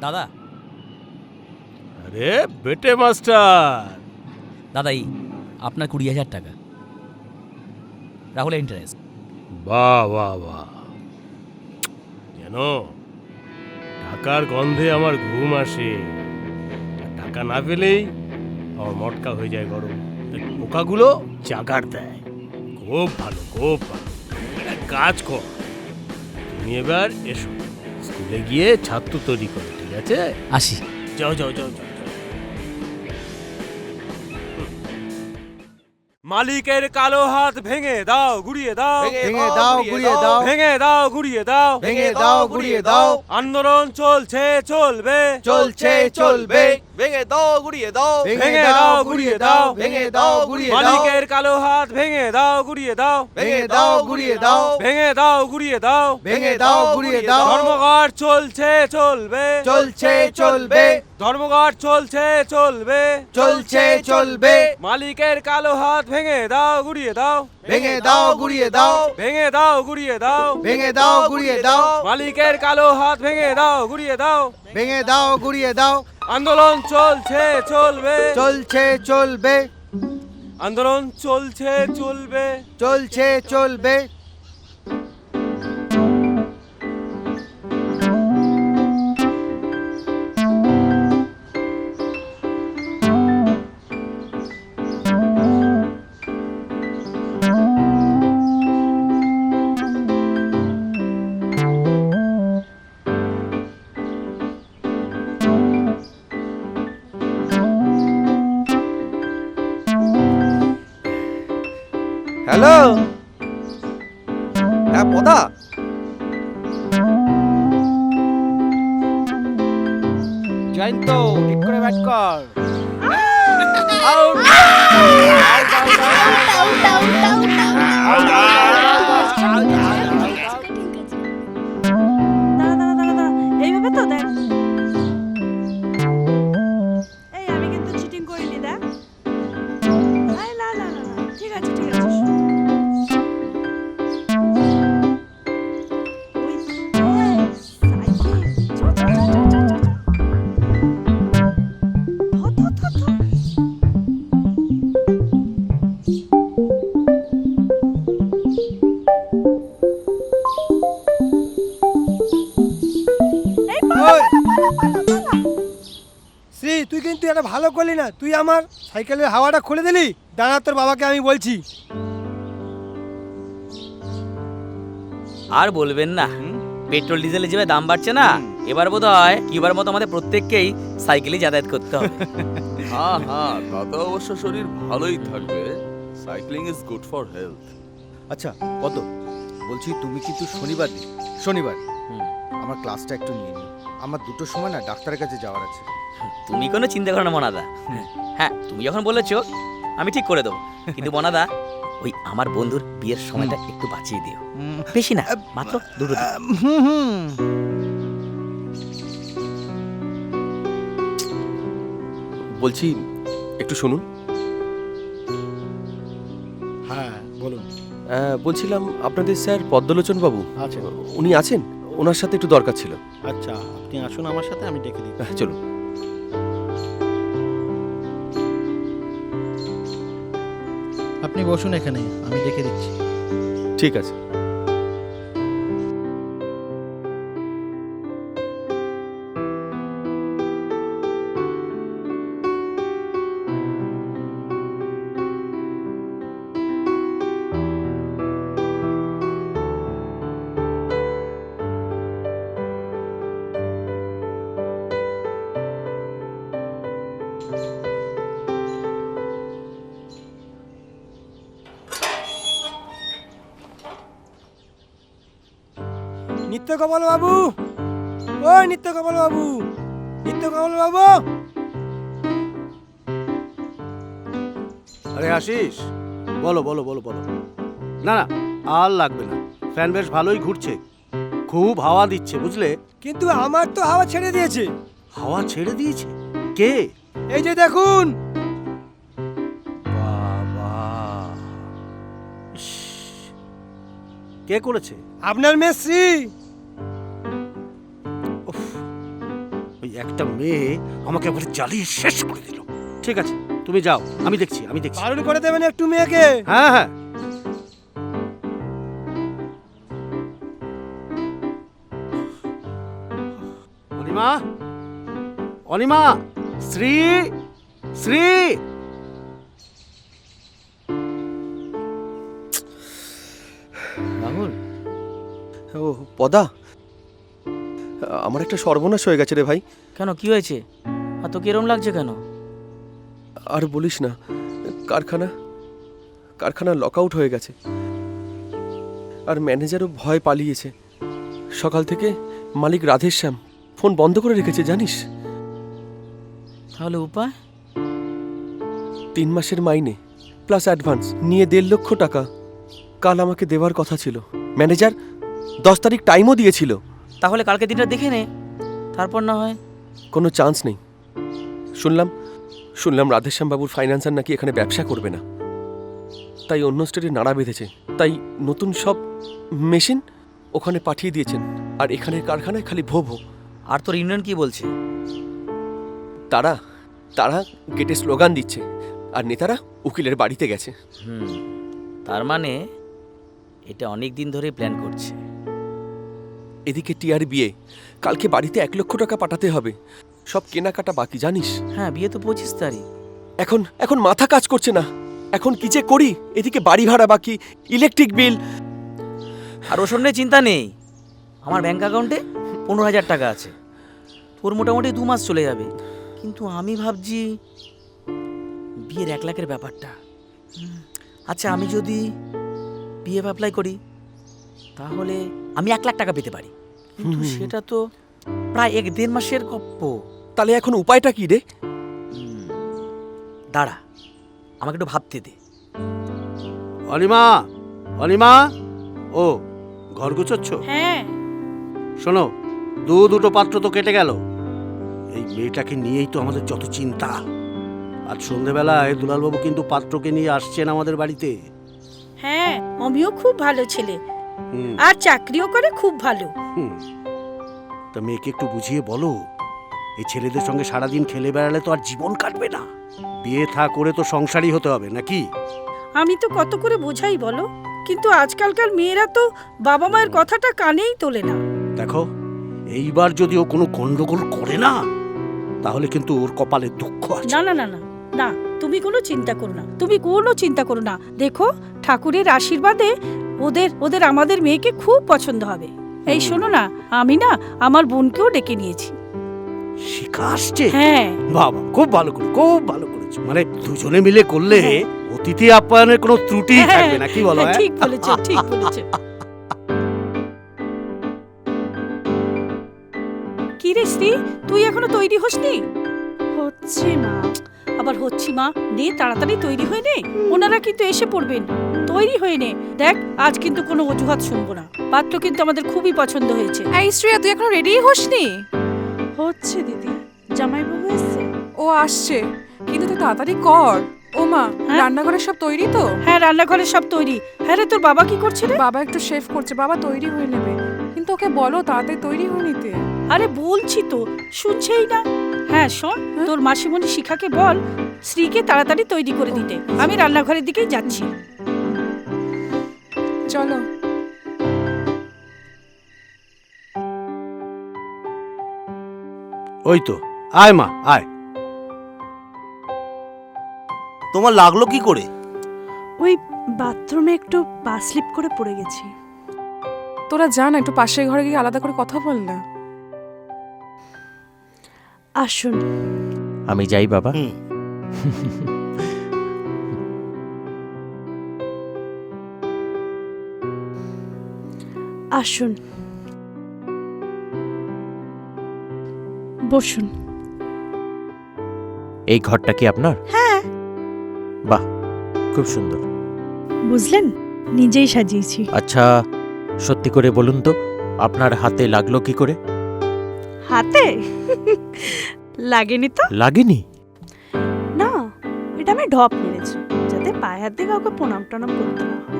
দাদা। আরে বেটে মাস্টার। দাদা এই আপনার কুড়ি হাজার টাকা। রাহুলের ইন্টারেস্ট বাহ বাহ বাহ। যেন টাকার গন্ধে আমার ঘুম আসে। টাকা না পেলেই আমার মটকা হয়ে যায় গরম। পোকাগুলো জাগার দেয়। খুব ভালো খুব ভালো। কাজ কর। তুমি এবার এসো। স্কুলে গিয়ে ছাত্র তৈরি করো ঠিক আছে? আসি। যাও যাও যাও যাও যাও। মালিকের কালো হাত ভেঙে দাও গুড়িয়ে দাও। ভেঙে দাও গুড়িয়ে দাও। ভেঙে দাও গুড়িয়ে দাও। ভেঙে দাও গুড়িয়ে দাও। আন্দোলন চলছে চলবে। চলছে চলবে। ভেঙে দাও গুড়িয়ে দাও ভেঙে দাও গুড়িয়ে দাও ভেঙে দাও গুড়িয়ে দাও মালিকের কালো হাত ভেঙে দাও গুড়িয়ে দাও ভেঙে দাও গুড়িয়ে দাও ভেঙে দাও গুড়িয়ে দাও ভেঙে দাও গুড়িয়ে দাও ধর্মঘট চলছে চলবে চলছে চলবে ধর্মঘট চলছে চলবে চলছে চলবে মালিকের কালো হাত ভেঙে দাও গুড়িয়ে দাও ভেঙে দাও গুড়িয়ে দাও ভেঙে দাও গুড়িয়ে দাও ভেঙে দাও গুড়িয়ে দাও মালিকের কালো হাত ভেঙে দাও গুড়িয়ে দাও ভেঙে দাও গুড়িয়ে দাও। আন্দোলন চলছে চলবে। চলছে চলবে। আন্দোলন চলছে চলবে। চলছে চলবে। হ্যালো? হ্যাঁ পদা। জয়ন্ত ঠিক করে ব্যাট কর। দাঁড়া শ্রী তুই কিন্তু এটা ভালো করলি না। তুই আমার সাইকেলের হাওয়াটা খুলে দিলি? দাঁড়া তোর বাবাকে আমি বলছি। আর বলবেন না। পেট্রোল ডিজেলের যেভাবে দাম বাড়ছে না এবার বোধ হয় কিবার মতো আমাদের প্রত্যেককেই সাইকেলে যাতায়াত করতে হবে। হ্যাঁ হ্যাঁ তাতে অবশ্য শরীর ভালোই থাকবে। Cycling is good for health আচ্ছা কত বলছি তুমি কিন্তু শনিবার দিন শনিবার। আমার ক্লাসটা একটু নিয়ে নিও। আমার দুটোর সময় না ডাক্তারের কাছে যাওয়ার আছে। তুমি কোনো চিন্তা করো না মনাদা। হ্যাঁ তুমি যখন বলেছ আমি ঠিক করে দেবো। কিন্তু মনাদা ওই আমার বন্ধুর বিয়ের সময়টা একটু বাঁচিয়ে দিও। বেশি না মাত্র দুটো হুম হুম। বলছি একটু শুনুন। হ্যাঁ বলুন। বলছিলাম আপনাদের স্যার পদ্মলোচন বাবু আচ্ছা। উনি আছেন? ওনার সাথে একটু দরকার ছিল। আচ্ছা আপনি আসুন আমার সাথে আমি ডেকে দিই হ্যাঁ চলুন। আপনি বসুন এখানে আমি ডেকে দিচ্ছি। ঠিক আছে। নিত্য কমল বাবু ও নিত্য কমল বাবু নিত্য কমল বাবু আরে আশিস বলো বলো বলো বলো। না না আর লাগবে না। ফ্যান বেশ ভালোই ঘুরছে। খুব হাওয়া দিচ্ছে বুঝলে? কিন্তু আমার তো হাওয়া ছেড়ে দিয়েছে। হাওয়া ছেড়ে দিয়েছে? কে? এই যে দেখুন। বাবা। ইস, কে করেছে? আপনার মেয়ে শ্রী একটা মেয়ে আমাকে একবার জ্বালিয়ে শেষ করে দিল। ঠিক আছে তুমি যাও আমি দেখছি আমি দেখছি। বারণ করে দেবেন একটু মেয়েকে? হ্যাঁ হ্যাঁ। অনিমা অনিমা শ্রী শ্রী। রাহুল। ও পদা। আমার একটা সর্বনাশ হয়ে গেছে রে ভাই। কেন কি হয়েছে? আর তো কিরম লাগছে কেন? আর বলিস না কারখানা কারখানা লক আউট হয়ে গেছে। আর ম্যানেজারও ভয় পালিয়েছে। সকাল থেকে মালিক রাধেশ্যাম ফোন বন্ধ করে রেখেছে জানিস? তাহলে উপায়? তিন মাসের মাইনে প্লাস অ্যাডভান্স নিয়ে দেড় লক্ষ টাকা। কাল আমাকে দেওয়ার কথা ছিল। ম্যানেজার দশ তারিখ টাইমও দিয়েছিল। তাহলে কালকে দিনটা দেখে নে। তারপর না হয়। কোনো চান্স নেই। শুনলাম শুনলাম রাধেশ্যাম বাবুর ফাইন্যান্সার নাকি এখানে ব্যবসা করবে না। তাই অন্য স্টেটে নাড়া বেঁধেছে। তাই নতুন সব মেশিন ওখানে পাঠিয়ে দিয়েছেন। আর এখানের কারখানায় খালি ভো ভো আর তোর ইউনিয়ন কি বলছে? তারা তারা গেটে স্লোগান দিচ্ছে। আর নেতারা উকিলের বাড়িতে গেছে। হুম তার মানে এটা অনেক দিন ধরে প্ল্যান করছে। এদিকে টিয়ার বিয়ে। কালকে বাড়িতে এক লক্ষ টাকা পাঠাতে হবে। সব কেনাকাটা বাকি জানিস? হ্যাঁ বিয়ে তো পঁচিশ তারিখ। এখন এখন মাথা কাজ করছে না। এখন কি যে করি? এদিকে বাড়ি ভাড়া বাকি ইলেকট্রিক বিল। আর ওসব নিয়ে চিন্তা নেই। আমার ব্যাংক অ্যাকাউন্টে পনেরো হাজার টাকা আছে। তোর মোটামুটি দু মাস চলে যাবে। কিন্তু আমি ভাবছি বিয়ের এক লাখের ব্যাপারটা। আচ্ছা আমি যদি বিয়ে অ্যাপ্লাই করি তাহলে আমি এক লাখ টাকা পেতে পারি। কিন্তু সেটা তো প্রায় এক দেড় মাসের গপ্প। তাহলে এখন উপায়টা কি রে? দাঁড়া আমাকে একটু ভাবতে দে। অনিমা অনিমা ও ঘর গুছোচ্ছ? হ্যাঁ। শোনো দু দুটো পাত্র তো কেটে গেল। এই মেয়েটাকে নিয়েই তো আমাদের যত চিন্তা। আজ সন্ধেবেলায় দুলালবাবু কিন্তু পাত্রকে নিয়ে আসছেন আমাদের বাড়িতে। হ্যাঁ অমিও খুব ভালো ছেলে। আর চাকরিও করে খুব ভালো। হুম। তা মেয়েকে একটু বুঝিয়ে বলো এই ছেলেদের সঙ্গে সারাদিন খেলে বেড়ালে তো আর জীবন কাটবে না। বিয়ে থা করে তো সংসারই হতে হবে নাকি? আমি তো কত করে বোঝাই বলো কিন্তু আজকালকার মেয়েরা তো বাবা মায়ের কথাটা কানেই তোলে না। দেখো এইবার যদি ও কোনো গন্ডগোল করে না তাহলে কিন্তু ওর কপালে দুঃখ আছে। না না না না না তুমি কোনো চিন্তা করো না তুমি কোনো চিন্তা করো না। দেখো ঠাকুরের আশীর্বাদে ওদের ওদের আমাদের মেয়েকে খুব পছন্দ হবে। এই শোনো না আমি না আমার বোনকেও ডেকে নিয়েছি। শিখা আসছে হ্যাঁ। বাবা খুব ভালো করে খুব ভালো করেছ। মানে দুজনে মিলে করলে অতিথি আপ্যায়নের কোনো ত্রুটি হ্যাঁ, থাকবে না কি বলো হ্যাঁ, হ্যাঁ? ঠিক বলেছ ঠিক বলেছ। কি রে শ্রী তুই এখনও তৈরি হসনি? হচ্ছে মা। আবার হচ্ছি মা নে তাড়াতাড়ি তৈরি হয়ে নে। ওনারা কিন্তু এসে পড়বেন। তৈরি হয়ে নে। দেখ আজ কিন্তু কোনো অজুহাত শুনব না। পাত্র কিন্তু আমাদের খুবই পছন্দ হয়েছে। এই শ্রেয়া তুই এখনও রেডি হসনি? হচ্ছে দিদি। জামাইবাবু এসছে। ও আসছে। কিন্তু তুই তাড়াতাড়ি কর। ও মা হ্যাঁ? রান্নাঘরে সব তৈরি তো? হ্যাঁ রান্নাঘরে সব তৈরি। হ্যাঁ রে তোর বাবা কি করছে রে? বাবা একটু শেফ করছে। বাবা তৈরি হয়ে নেবে। কিন্তু ওকে বলো তাড়াতাড়ি তৈরি হয়ে নিতে। আরে বলছি তো শুনছেই না। হ্যাঁ শোন হ্যাঁ? তোর মাসিমণি শিখাকে বল শ্রীকে তাড়াতাড়ি তৈরি করে দিতে। আমি রান্নাঘরের দিকেই যাচ্ছি। চলো। ওই তো আয় মা আয়। তোমার লাগল কি করে? ওই বাথরুমে একটু পা স্লিপ করে পড়ে গেছি। তোরা জান একটু পাশের ঘরে গিয়ে আলাদা করে কথা বল না। আসুন। আমি যাই বাবা। আসুন। বসুন। এই ঘরটা কি আপনার? হ্যাঁ। বাহ খুব সুন্দর। বুঝলেন? নিজেই সাজিয়েছি। আচ্ছা সত্যি করে বলুন তো আপনার হাতে লাগল কি করে? হাতে? লাগেনি তো? লাগেনি? না এটা আমি ঢপ মেরেছি যাতে পায়ে হাত দিয়ে কাউকে প্রণাম টনাম করতে না হয়।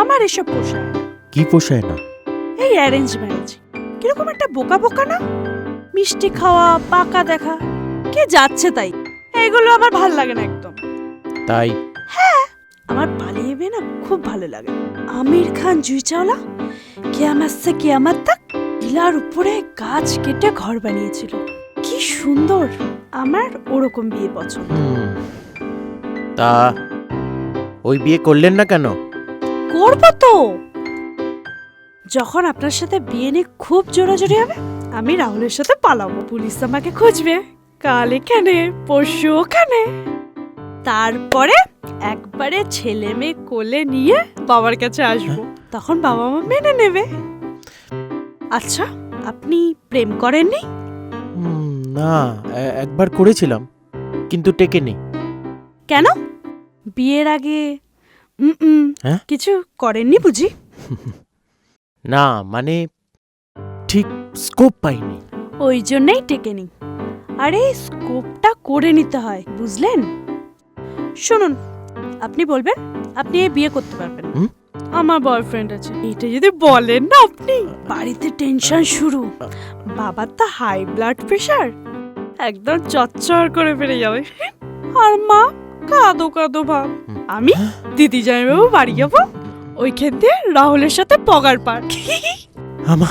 আমার এসব পোষায় না। কি পোষায় না? এই অ্যারেঞ্জ ম্যারেজ কীরকম একটা বোকা বোকা না? মিষ্টি খাওয়া পাকা দেখা কে যাচ্ছে তাই? এগুলো আমার ভালো লাগে না একদম। তাই? হ্যাঁ আমার পালিয়ে বিয়ে না খুব ভালো লাগে। আমির খান জুই চাওলা কেয়ামাত সে কেয়ামাত তাক টিলার উপরে গাছ কেটে ঘর বানিয়েছিল। কি সুন্দর! আমার ওরকম বিয়ে পছন্দ। তা ওই বিয়ে করলেন না কেন? করব তো। যখন আপনার সাথে বিয়ে নিয়ে খুব জোরাজোরি হবে আমি রাহুলের সাথে পালাবো। পুলিশ আমাকে খুঁজবে। কাল এখানে পরশু ওখানে। তারপরে একবারে ছেলে মেয়ে কোলে নিয়ে বাবার কাছে আসব। তখন বাবা মা মেনে নেবে। আচ্ছা আপনি প্রেম করেননি? না একবার করেছিলাম কিন্তু টেকেনি। কেন? বিয়ের আগে হ্যাঁ? কিছু করেননি বুঝি? না মানে ঠিক স্কোপ পাইনি। ওই জন্যই টেকেনি। আরে স্কোপটা করে নিতে হয় বুঝলেন? শুনুন আপনি বলবেন আপনি এই বিয়ে করতে পারবেন হুম? আমার বয়ফ্রেন্ড আছে। এটা যদি বলেন না আপনি। বাড়িতে টেনশন শুরু। বাবার তো হাই ব্লাড প্রেশার একদম চচ্চর করে বেড়ে যাবে। আর মা কাঁদো কাঁদো ভাব। আমি দিদি জামাইবাবু বাড়ি যাব। ওইখান দিয়ে রাহুলের সাথে পগার পার আমার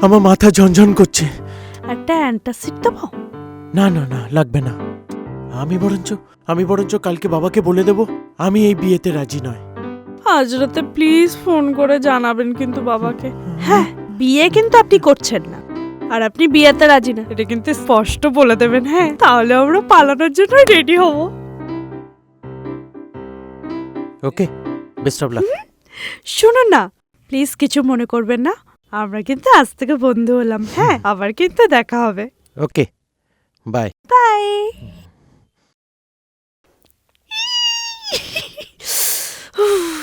আমার মাথা ঝনঝন করছে। একটা অ্যান্টাসিড দেবো? না না না লাগবে না। আমি বরঞ্চ আমি বরঞ্চ কালকে বাবাকে বলে দেব আমি এই বিয়েতে রাজি নয়। আজ রাতে প্লিজ ফোন করে জানাবেন কিন্তু বাবাকে। হ্যাঁ বিয়ে কিন্তু আপনি করছেন না। আর আপনি বিয়েতে রাজি না। এটা কিন্তু স্পষ্ট বলে দেবেন হ্যাঁ? তাহলে আমরা পালানোর জন্য রেডি হব। ওকে বেস্ট অফ লাক শুনুন না প্লিজ কিছু মনে করবেন না। আমরা কিন্তু আজ থেকে বন্ধু হলাম হ্যাঁ? আবার কিন্তু দেখা হবে। Okay bye bye Ooh.